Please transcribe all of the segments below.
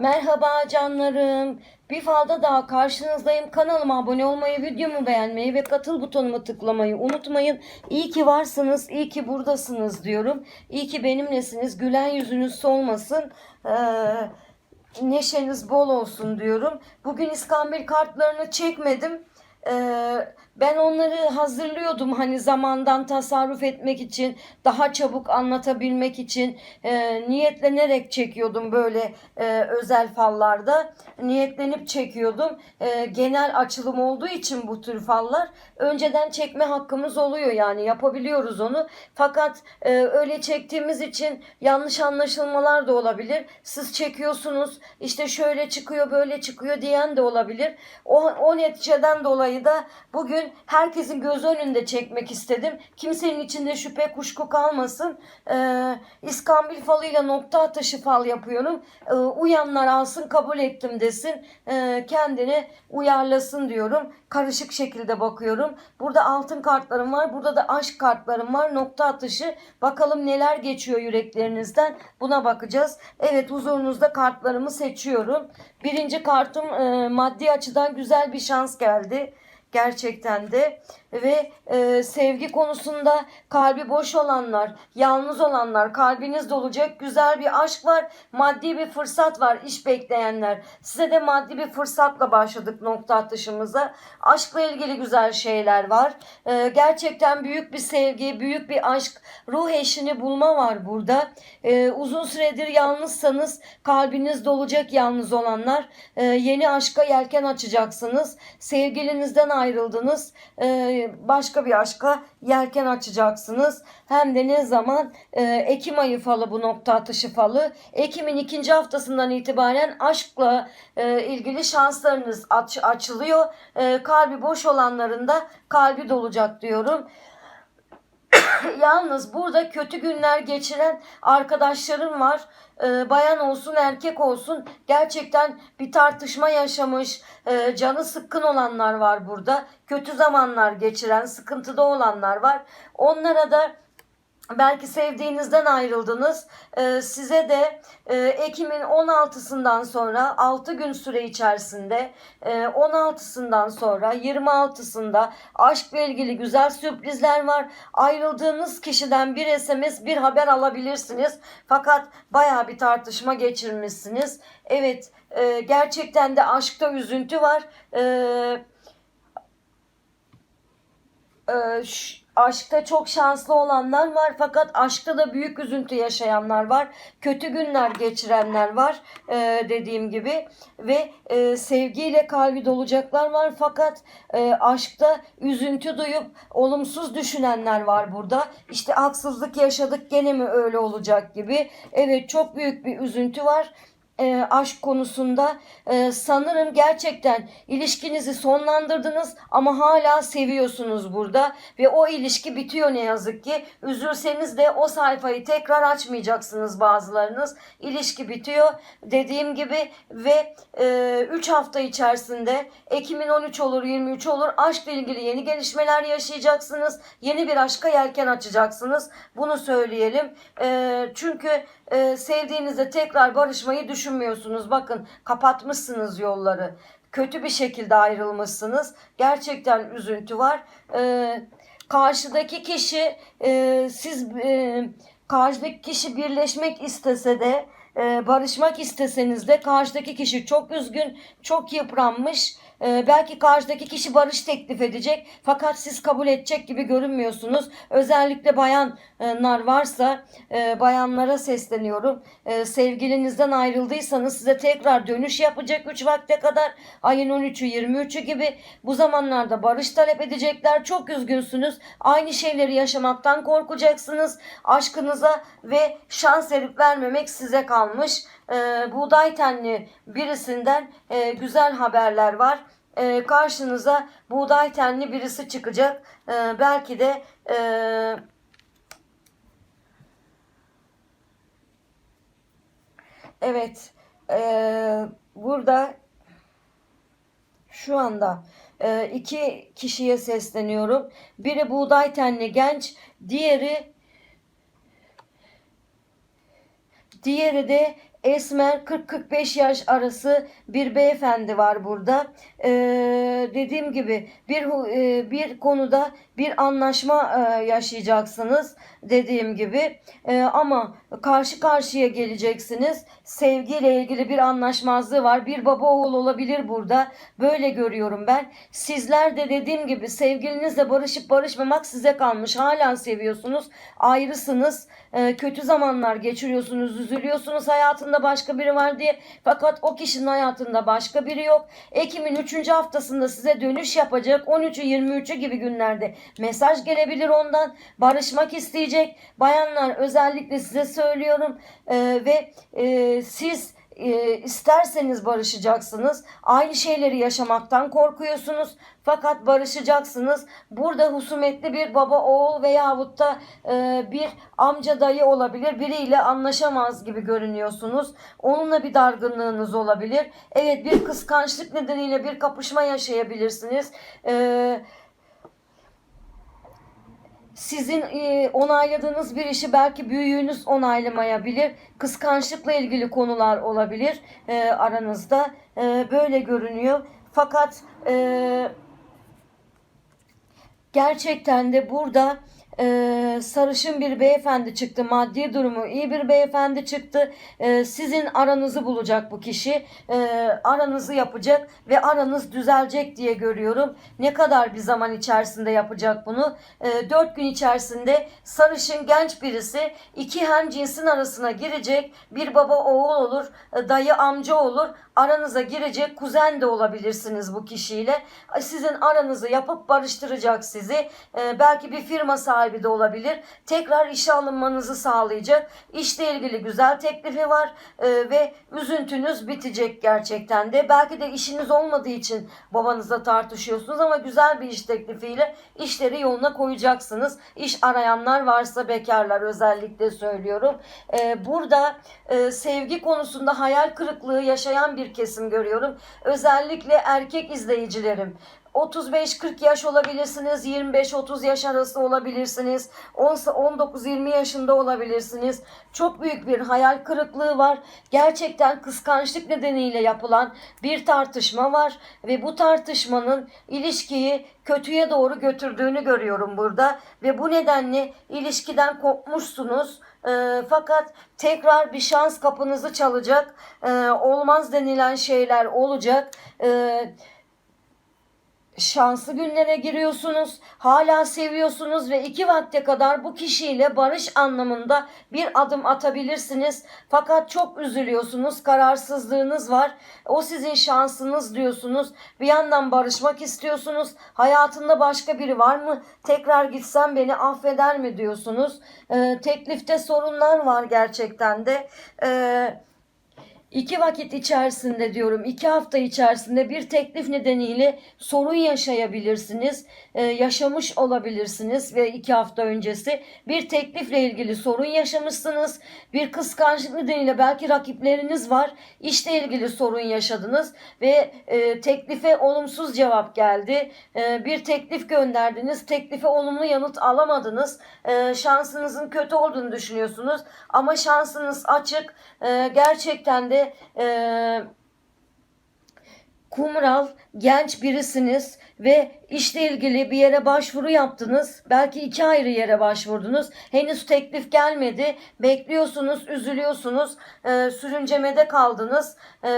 Merhaba canlarım. Bir falda daha karşınızdayım. Kanalıma abone olmayı, videomu beğenmeyi ve katıl butonumu tıklamayı unutmayın. İyi ki varsınız, iyi ki buradasınız diyorum. İyi ki benimlesiniz. Gülen yüzünüz solmasın. Ee, neşeniz bol olsun diyorum. Bugün İskambil kartlarını çekmedim. Ee, ben onları hazırlıyordum hani zamandan tasarruf etmek için, daha çabuk anlatabilmek için e, niyetlenerek çekiyordum böyle e, özel fallarda. Niyetlenip çekiyordum. E, genel açılım olduğu için bu tür fallar önceden çekme hakkımız oluyor yani yapabiliyoruz onu. Fakat e, öyle çektiğimiz için yanlış anlaşılmalar da olabilir. Siz çekiyorsunuz işte şöyle çıkıyor böyle çıkıyor diyen de olabilir. O, o neticeden dolayı da bugün herkesin göz önünde çekmek istedim. Kimsenin içinde şüphe kuşku kalmasın. Ee, İskambil falıyla nokta atışı fal yapıyorum. Ee, uyanlar alsın kabul ettim desin. Ee, kendini uyarlasın diyorum. Karışık şekilde bakıyorum. Burada altın kartlarım var. Burada da aşk kartlarım var. Nokta atışı. Bakalım neler geçiyor yüreklerinizden. Buna bakacağız. Evet huzurunuzda kartlarımı seçiyorum. Birinci kartım e, maddi açıdan güzel bir şans geldi gerçekten de ve e, sevgi konusunda kalbi boş olanlar, yalnız olanlar, kalbiniz dolacak güzel bir aşk var, maddi bir fırsat var, iş bekleyenler. Size de maddi bir fırsatla başladık nokta atışımıza. Aşkla ilgili güzel şeyler var. E, gerçekten büyük bir sevgi, büyük bir aşk, ruh eşini bulma var burada. E, uzun süredir yalnızsanız kalbiniz dolacak yalnız olanlar. E, yeni aşka yelken açacaksınız. Sevgilinizden ayrıldınız. E, başka bir aşka yelken açacaksınız. Hem de ne zaman? E, Ekim ayı falı bu nokta atışı falı. Ekim'in ikinci haftasından itibaren aşkla e, ilgili şanslarınız aç, açılıyor. E, kalbi boş olanların da kalbi dolacak diyorum. Yalnız burada kötü günler geçiren arkadaşlarım var. Ee, bayan olsun erkek olsun gerçekten bir tartışma yaşamış, e, canı sıkkın olanlar var burada. Kötü zamanlar geçiren, sıkıntıda olanlar var. Onlara da Belki sevdiğinizden ayrıldınız. Ee, size de e, Ekim'in 16'sından sonra 6 gün süre içerisinde e, 16'sından sonra 26'sında aşkla ilgili güzel sürprizler var. Ayrıldığınız kişiden bir SMS bir haber alabilirsiniz. Fakat baya bir tartışma geçirmişsiniz. Evet e, gerçekten de aşkta üzüntü var. Eee e, ş- aşkta çok şanslı olanlar var fakat aşkta da büyük üzüntü yaşayanlar var. Kötü günler geçirenler var e, dediğim gibi ve e, sevgiyle kalbi dolacaklar var fakat e, aşkta üzüntü duyup olumsuz düşünenler var burada. İşte haksızlık yaşadık gene mi öyle olacak gibi. Evet çok büyük bir üzüntü var e, aşk konusunda e, sanırım gerçekten ilişkinizi sonlandırdınız ama hala seviyorsunuz burada ve o ilişki bitiyor ne yazık ki. Üzülseniz de o sayfayı tekrar açmayacaksınız bazılarınız. İlişki bitiyor dediğim gibi ve 3 hafta içerisinde Ekim'in 13 olur 23 olur aşkla ilgili yeni gelişmeler yaşayacaksınız. Yeni bir aşka yelken açacaksınız. Bunu söyleyelim. E, çünkü e, sevdiğinizle tekrar barışmayı düşünmüyorsunuz. Bakın kapatmışsınız yolları. Kötü bir şekilde ayrılmışsınız. Gerçekten üzüntü var. E, karşıdaki kişi e, siz e, karşıdaki kişi birleşmek istese de e, barışmak isteseniz de karşıdaki kişi çok üzgün, çok yıpranmış. E, belki karşıdaki kişi barış teklif edecek fakat siz kabul edecek gibi görünmüyorsunuz. Özellikle bayanlar varsa e, bayanlara sesleniyorum. E, sevgilinizden ayrıldıysanız size tekrar dönüş yapacak 3 vakte kadar ayın 13'ü 23'ü gibi bu zamanlarda barış talep edecekler. Çok üzgünsünüz. Aynı şeyleri yaşamaktan korkacaksınız. Aşkınıza ve şans verip vermemek size kalmış. E, buğday tenli birisinden e, güzel haberler var. E, karşınıza buğday tenli birisi çıkacak. E, belki de e, evet e, burada şu anda e, iki kişiye sesleniyorum. Biri buğday tenli genç, diğeri diğeri de esmer 40-45 yaş arası bir beyefendi var burada. Ee, dediğim gibi bir e, bir konuda bir anlaşma e, yaşayacaksınız dediğim gibi. Ee, ama karşı karşıya geleceksiniz. Sevgiyle ilgili bir anlaşmazlığı var. Bir baba oğul olabilir burada. Böyle görüyorum ben. Sizler de dediğim gibi sevgilinizle barışıp barışmamak size kalmış. Hala seviyorsunuz. Ayrısınız. Ee, kötü zamanlar geçiriyorsunuz. Üzülüyorsunuz hayatında başka biri var diye. Fakat o kişinin hayatında başka biri yok. Ekim'in 3. haftasında size dönüş yapacak. 13'ü 23'ü gibi günlerde mesaj gelebilir ondan. Barışmak isteyecek. Bayanlar özellikle size söylüyorum. Ee, ve e, siz e, isterseniz barışacaksınız. Aynı şeyleri yaşamaktan korkuyorsunuz. Fakat barışacaksınız. Burada husumetli bir baba oğul veyahut da e, bir amca dayı olabilir. Biriyle anlaşamaz gibi görünüyorsunuz. Onunla bir dargınlığınız olabilir. Evet bir kıskançlık nedeniyle bir kapışma yaşayabilirsiniz. Eee sizin e, onayladığınız bir işi belki büyüğünüz onaylamayabilir. Kıskançlıkla ilgili konular olabilir e, aranızda. E, böyle görünüyor. Fakat e, gerçekten de burada e, sarışın bir beyefendi çıktı. Maddi durumu iyi bir beyefendi çıktı. E, sizin aranızı bulacak bu kişi. E, aranızı yapacak ve aranız düzelecek diye görüyorum. Ne kadar bir zaman içerisinde yapacak bunu? E, 4 gün içerisinde sarışın genç birisi iki hem cinsin arasına girecek. Bir baba oğul olur, e, dayı amca olur. Aranıza girecek kuzen de olabilirsiniz bu kişiyle. Sizin aranızı yapıp barıştıracak sizi. E, belki bir firma sahibi de olabilir. Tekrar işe alınmanızı sağlayacak. İşle ilgili güzel teklifi var e, ve üzüntünüz bitecek gerçekten de. Belki de işiniz olmadığı için babanızla tartışıyorsunuz ama güzel bir iş teklifiyle işleri yoluna koyacaksınız. İş arayanlar varsa bekarlar özellikle söylüyorum. E, burada e, sevgi konusunda hayal kırıklığı yaşayan bir kesim görüyorum. Özellikle erkek izleyicilerim. 35-40 yaş olabilirsiniz, 25-30 yaş arası olabilirsiniz, 19-20 yaşında olabilirsiniz. Çok büyük bir hayal kırıklığı var. Gerçekten kıskançlık nedeniyle yapılan bir tartışma var ve bu tartışmanın ilişkiyi kötüye doğru götürdüğünü görüyorum burada ve bu nedenle ilişkiden kopmuşsunuz. E, fakat tekrar bir şans kapınızı çalacak. E, olmaz denilen şeyler olacak. E, şanslı günlere giriyorsunuz. Hala seviyorsunuz ve iki vakte kadar bu kişiyle barış anlamında bir adım atabilirsiniz. Fakat çok üzülüyorsunuz. Kararsızlığınız var. O sizin şansınız diyorsunuz. Bir yandan barışmak istiyorsunuz. Hayatında başka biri var mı? Tekrar gitsem beni affeder mi diyorsunuz. Ee, teklifte sorunlar var gerçekten de. Ee, İki vakit içerisinde diyorum iki hafta içerisinde bir teklif nedeniyle sorun yaşayabilirsiniz. Ee, yaşamış olabilirsiniz ve iki hafta öncesi bir teklifle ilgili sorun yaşamışsınız. Bir kıskançlık nedeniyle belki rakipleriniz var. İşle ilgili sorun yaşadınız ve e, teklife olumsuz cevap geldi. E, bir teklif gönderdiniz. Teklife olumlu yanıt alamadınız. E, şansınızın kötü olduğunu düşünüyorsunuz. Ama şansınız açık. E, gerçekten de e, kumral, genç birisiniz ve işle ilgili bir yere başvuru yaptınız. Belki iki ayrı yere başvurdunuz. Henüz teklif gelmedi. Bekliyorsunuz, üzülüyorsunuz. E, sürüncemede kaldınız. E,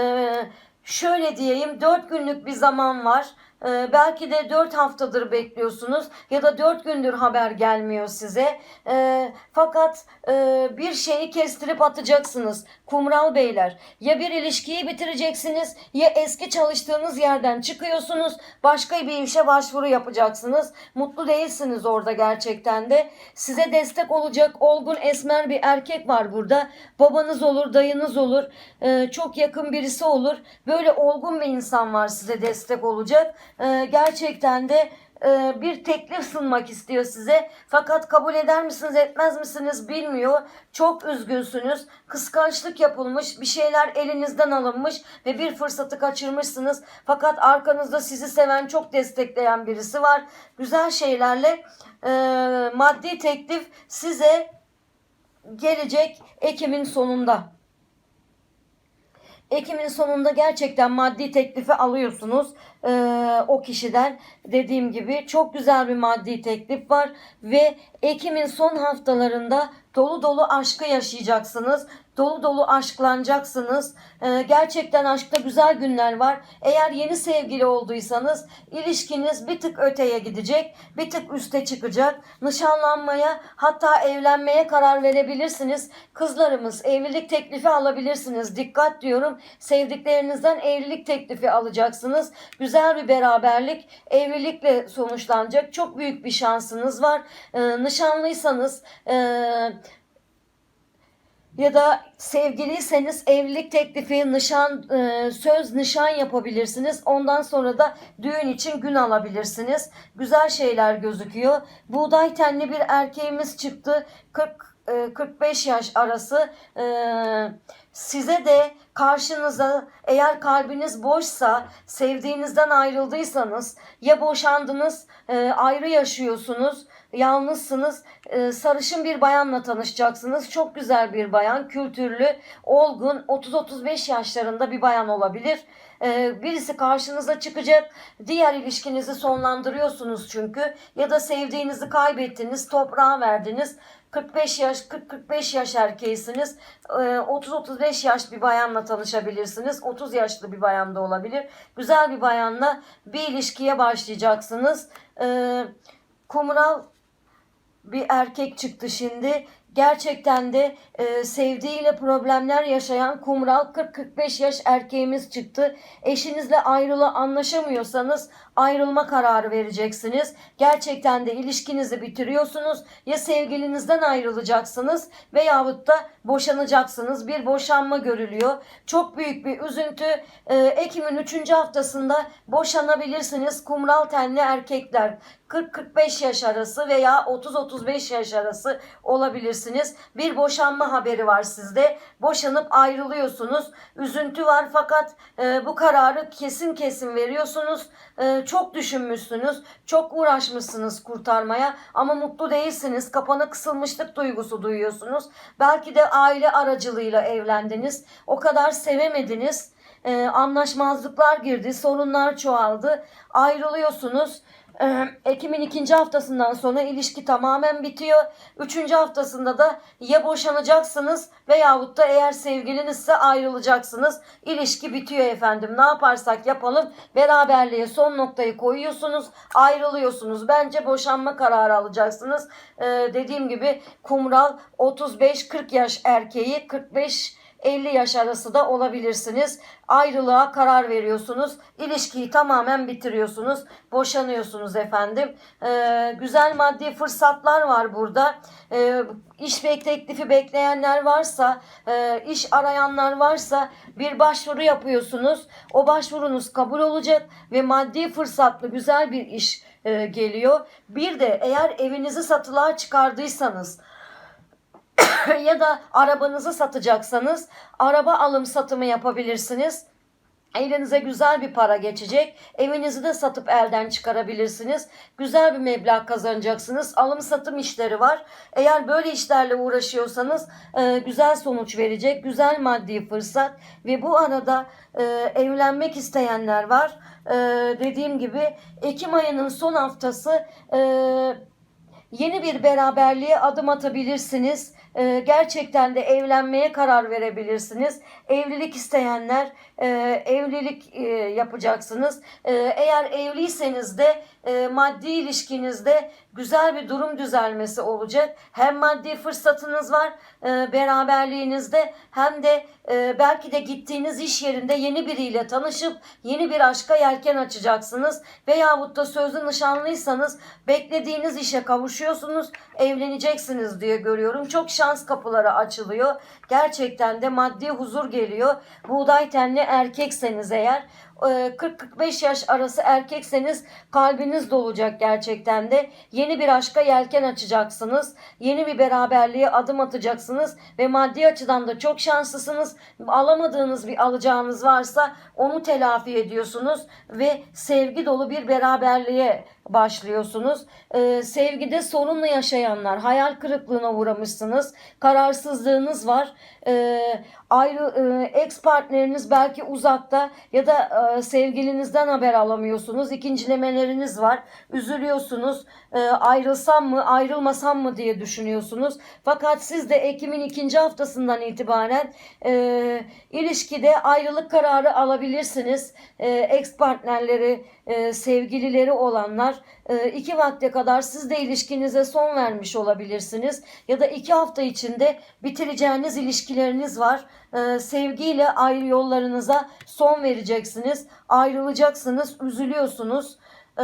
şöyle diyeyim, dört günlük bir zaman var. Ee, belki de 4 haftadır bekliyorsunuz ya da 4 gündür haber gelmiyor size. Ee, fakat e, bir şeyi kestirip atacaksınız. Kumral beyler ya bir ilişkiyi bitireceksiniz ya eski çalıştığınız yerden çıkıyorsunuz. Başka bir işe başvuru yapacaksınız. Mutlu değilsiniz orada gerçekten de. Size destek olacak olgun esmer bir erkek var burada. Babanız olur, dayınız olur. Ee, çok yakın birisi olur. Böyle olgun bir insan var size destek olacak e, gerçekten de e, bir teklif sunmak istiyor size. Fakat kabul eder misiniz etmez misiniz bilmiyor. Çok üzgünsünüz. Kıskançlık yapılmış. Bir şeyler elinizden alınmış ve bir fırsatı kaçırmışsınız. Fakat arkanızda sizi seven çok destekleyen birisi var. Güzel şeylerle e, maddi teklif size gelecek Ekim'in sonunda. Ekim'in sonunda gerçekten maddi teklifi alıyorsunuz e, o kişiden. Dediğim gibi çok güzel bir maddi teklif var ve Ekim'in son haftalarında dolu dolu aşkı yaşayacaksınız. Dolu dolu aşklanacaksınız. Ee, gerçekten aşkta güzel günler var. Eğer yeni sevgili olduysanız ilişkiniz bir tık öteye gidecek. Bir tık üste çıkacak. Nişanlanmaya hatta evlenmeye karar verebilirsiniz. Kızlarımız evlilik teklifi alabilirsiniz. Dikkat diyorum. Sevdiklerinizden evlilik teklifi alacaksınız. Güzel bir beraberlik evlilikle sonuçlanacak. Çok büyük bir şansınız var. Ee, nişanlıysanız eee ya da sevgiliyseniz evlilik teklifi, nişan, e, söz nişan yapabilirsiniz. Ondan sonra da düğün için gün alabilirsiniz. Güzel şeyler gözüküyor. Buğday tenli bir erkeğimiz çıktı. 40 e, 45 yaş arası. E, size de karşınıza eğer kalbiniz boşsa, sevdiğinizden ayrıldıysanız ya boşandınız, e, ayrı yaşıyorsunuz, yalnızsınız, e, sarışın bir bayanla tanışacaksınız. Çok güzel bir bayan, kültürlü, olgun, 30-35 yaşlarında bir bayan olabilir. E, birisi karşınıza çıkacak. Diğer ilişkinizi sonlandırıyorsunuz çünkü. Ya da sevdiğinizi kaybettiniz, toprağa verdiniz. 45 yaş, 40-45 yaş erkeğisiniz. E, 30-35 yaş bir bayanla tanışabilirsiniz. 30 yaşlı bir bayan da olabilir. Güzel bir bayanla bir ilişkiye başlayacaksınız. Kumral bir erkek çıktı şimdi. Gerçekten de e, sevdiğiyle problemler yaşayan kumral 40-45 yaş erkeğimiz çıktı. Eşinizle ayrıla anlaşamıyorsanız ayrılma kararı vereceksiniz. Gerçekten de ilişkinizi bitiriyorsunuz. Ya sevgilinizden ayrılacaksınız veyahut da boşanacaksınız. Bir boşanma görülüyor. Çok büyük bir üzüntü. E, Ekim'in 3. haftasında boşanabilirsiniz. Kumral tenli erkekler 40-45 yaş arası veya 30-35 yaş arası olabilirsiniz. Bir boşanma haberi var sizde. Boşanıp ayrılıyorsunuz. Üzüntü var fakat e, bu kararı kesin kesin veriyorsunuz. E, çok düşünmüşsünüz. Çok uğraşmışsınız kurtarmaya ama mutlu değilsiniz. Kapana kısılmışlık duygusu duyuyorsunuz. Belki de aile aracılığıyla evlendiniz. O kadar sevemediniz. E, anlaşmazlıklar girdi, sorunlar çoğaldı. Ayrılıyorsunuz. Ee, Ekim'in ikinci haftasından sonra ilişki tamamen bitiyor. Üçüncü haftasında da ya boşanacaksınız veyahut da eğer sevgilinizse ayrılacaksınız. İlişki bitiyor efendim. Ne yaparsak yapalım beraberliğe son noktayı koyuyorsunuz. Ayrılıyorsunuz. Bence boşanma kararı alacaksınız. Ee, dediğim gibi kumral 35-40 yaş erkeği 45 50 yaş arası da olabilirsiniz. Ayrılığa karar veriyorsunuz. İlişkiyi tamamen bitiriyorsunuz. Boşanıyorsunuz efendim. Ee, güzel maddi fırsatlar var burada. Ee, iş teklifi bekleyenler varsa, e, iş arayanlar varsa bir başvuru yapıyorsunuz. O başvurunuz kabul olacak ve maddi fırsatlı güzel bir iş e, geliyor. Bir de eğer evinizi satılığa çıkardıysanız ya da arabanızı satacaksanız araba alım satımı yapabilirsiniz. Elinize güzel bir para geçecek. Evinizi de satıp elden çıkarabilirsiniz. Güzel bir meblağ kazanacaksınız. Alım satım işleri var. Eğer böyle işlerle uğraşıyorsanız e, güzel sonuç verecek. Güzel maddi fırsat. Ve bu arada e, evlenmek isteyenler var. E, dediğim gibi Ekim ayının son haftası e, yeni bir beraberliğe adım atabilirsiniz. Ee, gerçekten de evlenmeye karar verebilirsiniz. Evlilik isteyenler e, evlilik e, yapacaksınız. E, eğer evliyseniz de e, maddi ilişkinizde güzel bir durum düzelmesi olacak. Hem maddi fırsatınız var e, beraberliğinizde hem de e, belki de gittiğiniz iş yerinde yeni biriyle tanışıp yeni bir aşka yelken açacaksınız. Veyahut da sözlü nişanlıysanız beklediğiniz işe kavuşuyorsunuz, evleneceksiniz diye görüyorum. Çok şans kapıları açılıyor. Gerçekten de maddi huzur geliyor. Buğday tenli erkekseniz eğer e, 40-45 yaş arası erkekseniz kalbiniz dolacak gerçekten de. Yeni bir aşka yelken açacaksınız. Yeni bir beraberliğe adım atacaksınız ve maddi açıdan da çok şanslısınız. Alamadığınız bir alacağınız varsa onu telafi ediyorsunuz ve sevgi dolu bir beraberliğe başlıyorsunuz. Ee, sevgide sorunlu yaşayanlar, hayal kırıklığına uğramışsınız, kararsızlığınız var. Ee, ayrı e, ex partneriniz belki uzakta ya da e, sevgilinizden haber alamıyorsunuz. İkincilemeleriniz var. Üzülüyorsunuz. Ee, ayrılsam mı, ayrılmasam mı diye düşünüyorsunuz. Fakat siz de Ekim'in ikinci haftasından itibaren e, ilişkide ayrılık kararı alabilirsiniz. E, ex partnerleri, e, sevgilileri olanlar e, iki vakte kadar siz de ilişkinize son vermiş olabilirsiniz. Ya da iki hafta içinde bitireceğiniz ilişkileriniz var. E, sevgiyle ayrı yollarınıza son vereceksiniz. Ayrılacaksınız, üzülüyorsunuz. E,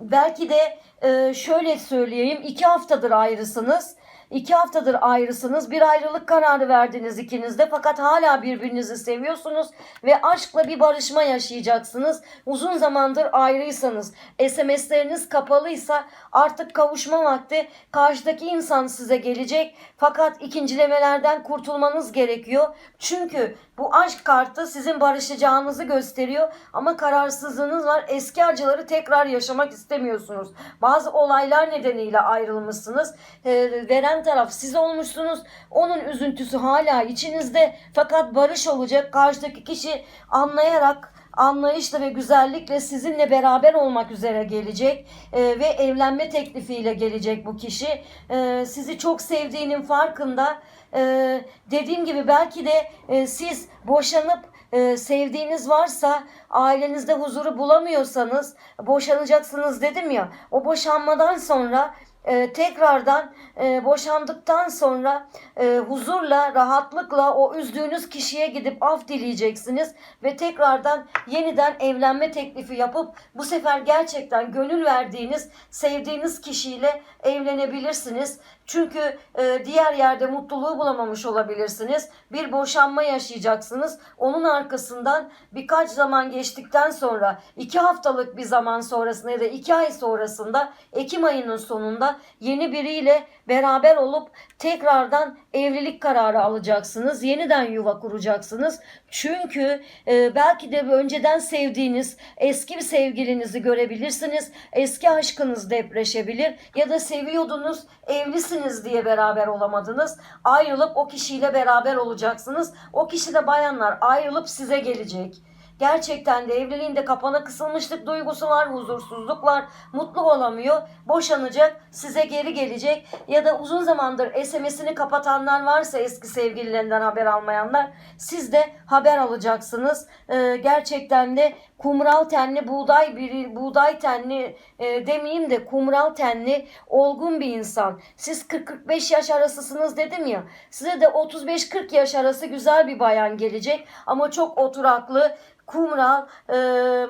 belki de e, şöyle söyleyeyim iki haftadır ayrısınız. İki haftadır ayrısınız. Bir ayrılık kararı verdiniz ikiniz de fakat hala birbirinizi seviyorsunuz ve aşkla bir barışma yaşayacaksınız. Uzun zamandır ayrıysanız, SMS'leriniz kapalıysa artık kavuşma vakti karşıdaki insan size gelecek. Fakat ikincilemelerden kurtulmanız gerekiyor. Çünkü bu aşk kartı sizin barışacağınızı gösteriyor ama kararsızlığınız var. Eski acıları tekrar yaşamak istemiyorsunuz. Bazı olaylar nedeniyle ayrılmışsınız. Ee, veren taraf siz olmuşsunuz. Onun üzüntüsü hala içinizde. Fakat barış olacak. Karşıdaki kişi anlayarak anlayışla ve güzellikle sizinle beraber olmak üzere gelecek Ee, ve evlenme teklifiyle gelecek bu kişi. Ee, sizi çok sevdiğinin farkında. Ee, dediğim gibi belki de e, siz boşanıp e, sevdiğiniz varsa ailenizde huzuru bulamıyorsanız boşanacaksınız dedim ya o boşanmadan sonra e, tekrardan e, boşandıktan sonra e, huzurla, rahatlıkla o üzdüğünüz kişiye gidip af dileyeceksiniz ve tekrardan yeniden evlenme teklifi yapıp bu sefer gerçekten gönül verdiğiniz, sevdiğiniz kişiyle evlenebilirsiniz. Çünkü e, diğer yerde mutluluğu bulamamış olabilirsiniz. Bir boşanma yaşayacaksınız. Onun arkasından birkaç zaman geçtikten sonra iki haftalık bir zaman sonrasında ya da iki ay sonrasında Ekim ayının sonunda yeni biriyle beraber olup tekrardan evlilik kararı alacaksınız. Yeniden yuva kuracaksınız. Çünkü e, belki de önceden sevdiğiniz eski bir sevgilinizi görebilirsiniz. Eski aşkınız depreşebilir ya da seviyordunuz, evlisiniz diye beraber olamadınız. Ayrılıp o kişiyle beraber olacaksınız. O kişi de bayanlar ayrılıp size gelecek. Gerçekten de evliliğinde kapana kısılmışlık duygusu var, huzursuzluk var, mutlu olamıyor, boşanacak, size geri gelecek ya da uzun zamandır SMS'ini kapatanlar varsa eski sevgililerinden haber almayanlar siz de haber alacaksınız. Ee, gerçekten de kumral tenli buğday bir buğday tenli e, demeyeyim de kumral tenli olgun bir insan. Siz 40-45 yaş arasısınız dedim ya. Size de 35-40 yaş arası güzel bir bayan gelecek ama çok oturaklı, kumral, e,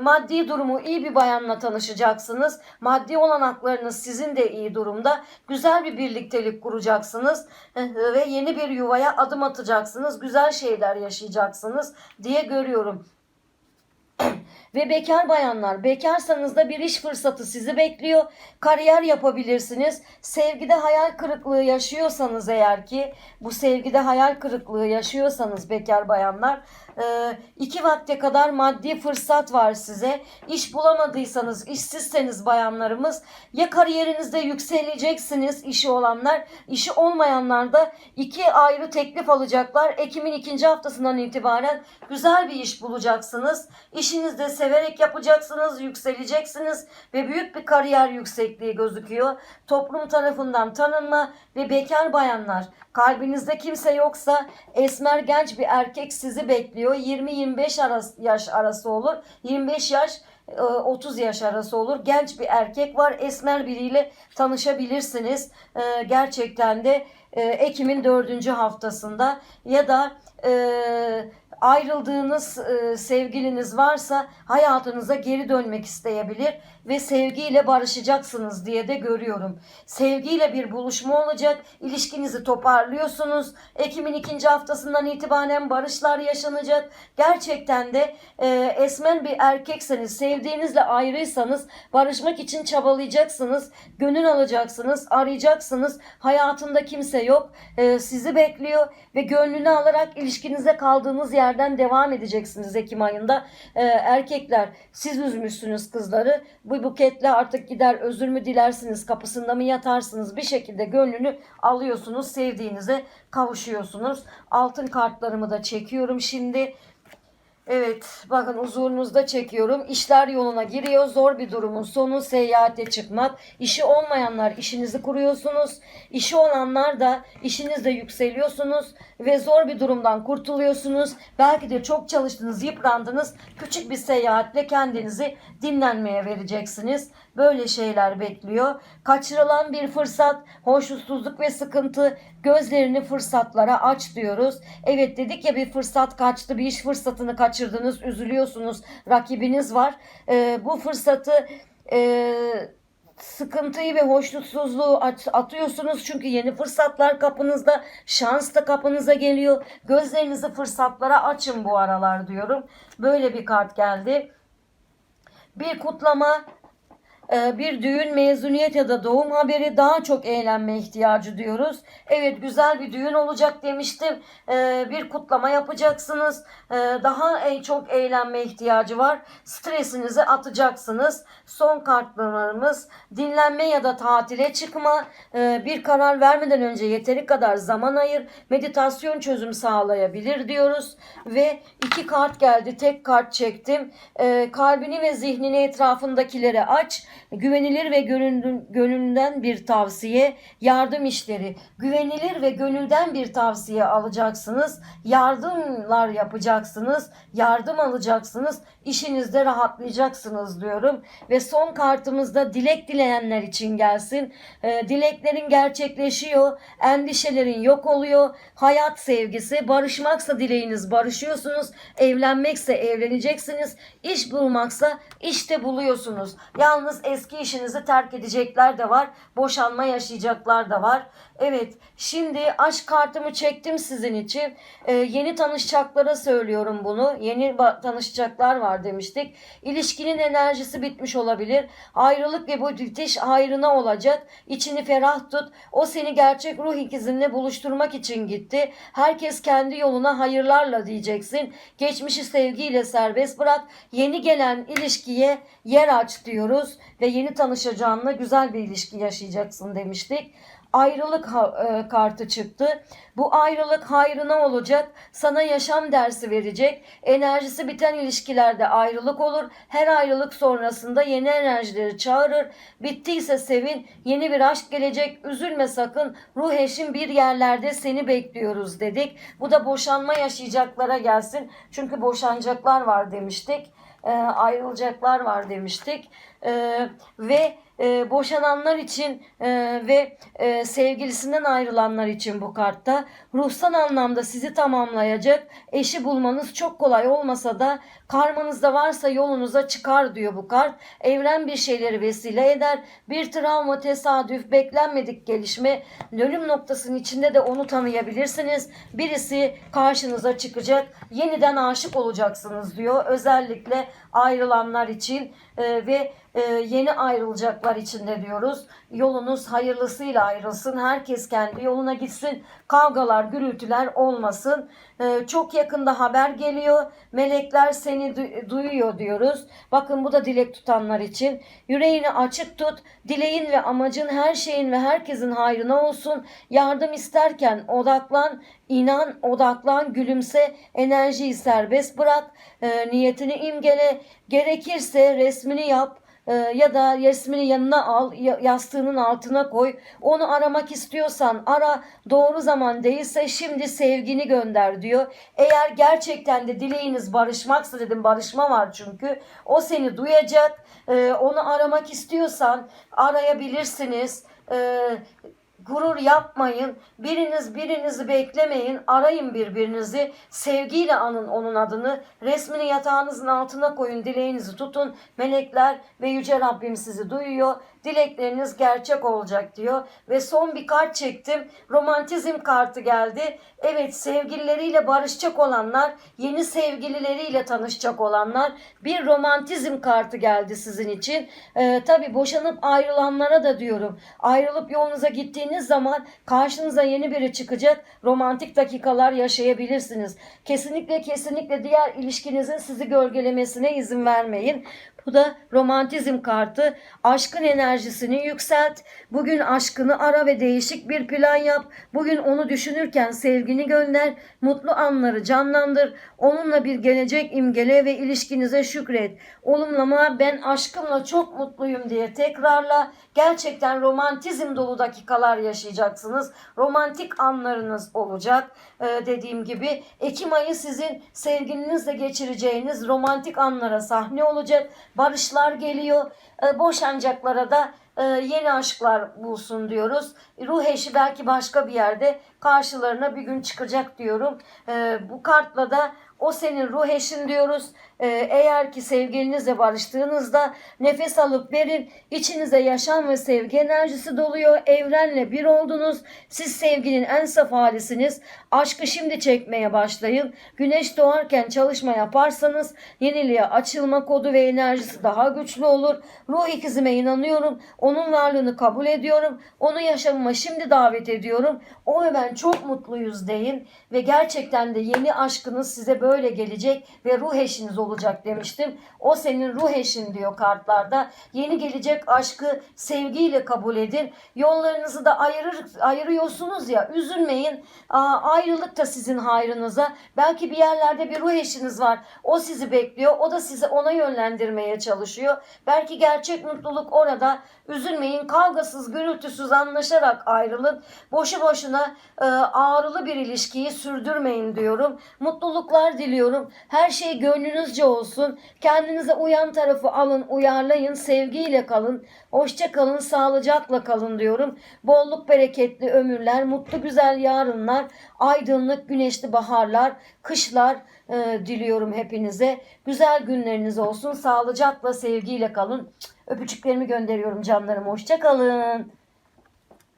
maddi durumu iyi bir bayanla tanışacaksınız. Maddi olanaklarınız sizin de iyi durumda. Güzel bir birliktelik kuracaksınız e, ve yeni bir yuvaya adım atacaksınız. Güzel şeyler yaşayacaksınız diye görüyorum. Ve bekar bayanlar, bekarsanız da bir iş fırsatı sizi bekliyor. Kariyer yapabilirsiniz. Sevgide hayal kırıklığı yaşıyorsanız eğer ki, bu sevgide hayal kırıklığı yaşıyorsanız bekar bayanlar, e, iki vakte kadar maddi fırsat var size. İş bulamadıysanız, işsizseniz bayanlarımız, ya kariyerinizde yükseleceksiniz işi olanlar, işi olmayanlar da iki ayrı teklif alacaklar. Ekim'in ikinci haftasından itibaren güzel bir iş bulacaksınız. İşinizde severek yapacaksınız, yükseleceksiniz ve büyük bir kariyer yüksekliği gözüküyor. Toplum tarafından tanınma ve bekar bayanlar kalbinizde kimse yoksa esmer genç bir erkek sizi bekliyor. 20-25 arası, yaş arası olur. 25 yaş 30 yaş arası olur. Genç bir erkek var. Esmer biriyle tanışabilirsiniz. Ee, Gerçekten de e, Ekim'in dördüncü haftasında ya da e, ayrıldığınız e, sevgiliniz varsa hayatınıza geri dönmek isteyebilir ve sevgiyle barışacaksınız diye de görüyorum. Sevgiyle bir buluşma olacak. İlişkinizi toparlıyorsunuz. Ekim'in ikinci haftasından itibaren barışlar yaşanacak. Gerçekten de e, esmen bir erkekseniz, sevdiğinizle ayrıysanız barışmak için çabalayacaksınız. Gönül alacaksınız, arayacaksınız. Hayatında kimse yok. E, sizi bekliyor ve gönlünü alarak ilişkinize kaldığınız yerden devam edeceksiniz Ekim ayında. E, erkekler siz üzmüşsünüz kızları. Bu buketle artık gider özür mü dilersiniz, kapısında mı yatarsınız? Bir şekilde gönlünü alıyorsunuz, sevdiğinize kavuşuyorsunuz. Altın kartlarımı da çekiyorum şimdi. Evet, bakın huzurunuzda çekiyorum. İşler yoluna giriyor. Zor bir durumun sonu seyahate çıkmak. İşi olmayanlar işinizi kuruyorsunuz. İşi olanlar da işinizde yükseliyorsunuz ve zor bir durumdan kurtuluyorsunuz. Belki de çok çalıştınız, yıprandınız. Küçük bir seyahatle kendinizi dinlenmeye vereceksiniz. Böyle şeyler bekliyor. Kaçırılan bir fırsat, hoşnutsuzluk ve sıkıntı gözlerini fırsatlara aç diyoruz. Evet dedik ya bir fırsat kaçtı, bir iş fırsatını kaçırdınız, üzülüyorsunuz. Rakibiniz var. Ee, bu fırsatı e, sıkıntıyı ve hoşnutsuzluğu at- atıyorsunuz çünkü yeni fırsatlar kapınızda, şans da kapınıza geliyor. Gözlerinizi fırsatlara açın bu aralar diyorum. Böyle bir kart geldi. Bir kutlama, bir düğün, mezuniyet ya da doğum haberi daha çok eğlenme ihtiyacı diyoruz. Evet güzel bir düğün olacak demiştim. E, Bir kutlama yapacaksınız. E, Daha en çok eğlenme ihtiyacı var. Stresinizi atacaksınız. Son kartlarımız dinlenme ya da tatile çıkma. Bir karar vermeden önce yeteri kadar zaman ayır. Meditasyon çözüm sağlayabilir diyoruz. Ve iki kart geldi. Tek kart çektim. Kalbini ve zihnini etrafındakilere aç. Güvenilir ve gönül- gönülden bir tavsiye, yardım işleri. Güvenilir ve gönülden bir tavsiye alacaksınız. Yardımlar yapacaksınız. Yardım alacaksınız. İşinizde rahatlayacaksınız diyorum. Ve son kartımızda dilek dileyenler için gelsin. Ee, dileklerin gerçekleşiyor. Endişelerin yok oluyor. Hayat sevgisi. Barışmaksa dileğiniz barışıyorsunuz. Evlenmekse evleneceksiniz. İş bulmaksa işte buluyorsunuz. Yalnız eski işinizi terk edecekler de var. Boşanma yaşayacaklar da var. Evet şimdi aşk kartımı çektim sizin için. Ee, yeni tanışacaklara söylüyorum bunu. Yeni tanışacaklar var demiştik. İlişkinin enerjisi bitmiş olabilir. Ayrılık ve bu bitiş hayrına olacak. İçini ferah tut. O seni gerçek ruh ikizinle buluşturmak için gitti. Herkes kendi yoluna hayırlarla diyeceksin. Geçmişi sevgiyle serbest bırak. Yeni gelen ilişkiye yer aç diyoruz ve yeni tanışacağınla güzel bir ilişki yaşayacaksın demiştik. Ayrılık e, kartı çıktı. Bu ayrılık hayrına olacak. Sana yaşam dersi verecek. Enerjisi biten ilişkilerde ayrılık olur. Her ayrılık sonrasında yeni enerjileri çağırır. Bittiyse sevin. Yeni bir aşk gelecek. Üzülme sakın. Ruh eşin bir yerlerde seni bekliyoruz dedik. Bu da boşanma yaşayacaklara gelsin. Çünkü boşanacaklar var demiştik. E, ayrılacaklar var demiştik. E, ve e, boşananlar için e, ve e, sevgilisinden ayrılanlar için bu kartta ruhsal anlamda sizi tamamlayacak eşi bulmanız çok kolay olmasa da karmanızda varsa yolunuza çıkar diyor bu kart. Evren bir şeyleri vesile eder. Bir travma, tesadüf, beklenmedik gelişme, dönüm noktasının içinde de onu tanıyabilirsiniz. Birisi karşınıza çıkacak. Yeniden aşık olacaksınız diyor. Özellikle ayrılanlar için e, ve e, yeni ayrılacaklar için de diyoruz. Yolunuz hayırlısıyla ayrılsın. Herkes kendi yoluna gitsin. Kavgalar, gürültüler olmasın. E, çok yakında haber geliyor. Melekler seni du- duyuyor diyoruz. Bakın bu da dilek tutanlar için. Yüreğini açık tut. Dileğin ve amacın her şeyin ve herkesin hayrına olsun. Yardım isterken odaklan. inan, odaklan, gülümse, enerjiyi serbest bırak, e, niyetini imgele, gerekirse resmini yap, e, ya da resmini yanına al, ya- yastığının altına koy. Onu aramak istiyorsan ara, doğru zaman değilse şimdi sevgini gönder diyor. Eğer gerçekten de dileğiniz barışmaksa dedim, barışma var çünkü. O seni duyacak. E, onu aramak istiyorsan arayabilirsiniz. E, Gurur yapmayın. Biriniz birinizi beklemeyin. Arayın birbirinizi. Sevgiyle anın onun adını. Resmini yatağınızın altına koyun. Dileğinizi tutun. Melekler ve Yüce Rabbim sizi duyuyor. Dilekleriniz gerçek olacak diyor. Ve son bir kart çektim. Romantizm kartı geldi. Evet sevgilileriyle barışacak olanlar, yeni sevgilileriyle tanışacak olanlar bir romantizm kartı geldi sizin için. Ee, tabii boşanıp ayrılanlara da diyorum. Ayrılıp yolunuza gittiğiniz zaman karşınıza yeni biri çıkacak. Romantik dakikalar yaşayabilirsiniz. Kesinlikle kesinlikle diğer ilişkinizin sizi gölgelemesine izin vermeyin. Bu da romantizm kartı. Aşkın enerjisini yükselt. Bugün aşkını ara ve değişik bir plan yap. Bugün onu düşünürken sevgini gönder. Mutlu anları canlandır. Onunla bir gelecek imgele ve ilişkinize şükret. Olumlama ben aşkımla çok mutluyum diye tekrarla. Gerçekten romantizm dolu dakikalar yaşayacaksınız. Romantik anlarınız olacak. Ee, dediğim gibi Ekim ayı sizin sevgilinizle geçireceğiniz romantik anlara sahne olacak. Barışlar geliyor. Ee, boşanacaklara da e, yeni aşklar bulsun diyoruz. Ruh eşi belki başka bir yerde karşılarına bir gün çıkacak diyorum. Ee, bu kartla da o senin ruh eşin diyoruz. Ee, eğer ki sevgilinizle barıştığınızda nefes alıp verin. İçinize yaşam ve sevgi enerjisi doluyor. Evrenle bir oldunuz. Siz sevginin en saf halisiniz. Aşkı şimdi çekmeye başlayın. Güneş doğarken çalışma yaparsanız yeniliğe açılma kodu ve enerjisi daha güçlü olur. Ruh ikizime inanıyorum. Onun varlığını kabul ediyorum. Onu yaşamıma şimdi davet ediyorum. O ve ben çok mutluyuz deyin. Ve gerçekten de yeni aşkınız size böyle gelecek ve ruh eşiniz olacak demiştim. O senin ruh eşin diyor kartlarda. Yeni gelecek aşkı sevgiyle kabul edin. Yollarınızı da ayırır, ayırıyorsunuz ya üzülmeyin. Aa, ayrılık da sizin hayrınıza. Belki bir yerlerde bir ruh eşiniz var. O sizi bekliyor. O da sizi ona yönlendirmeye çalışıyor. Belki gerçek mutluluk orada. Kavgasız, gürültüsüz anlaşarak ayrılın. Boşu boşuna e, ağrılı bir ilişkiyi sürdürmeyin diyorum. Mutluluklar diliyorum. Her şey gönlünüzce olsun. Kendinize uyan tarafı alın, uyarlayın. Sevgiyle kalın. Hoşça kalın, sağlıcakla kalın diyorum. Bolluk bereketli ömürler, mutlu güzel yarınlar, aydınlık güneşli baharlar, kışlar e, diliyorum hepinize. Güzel günleriniz olsun. Sağlıcakla, sevgiyle kalın. Öpücüklerimi gönderiyorum canlarım. Hoşça kalın.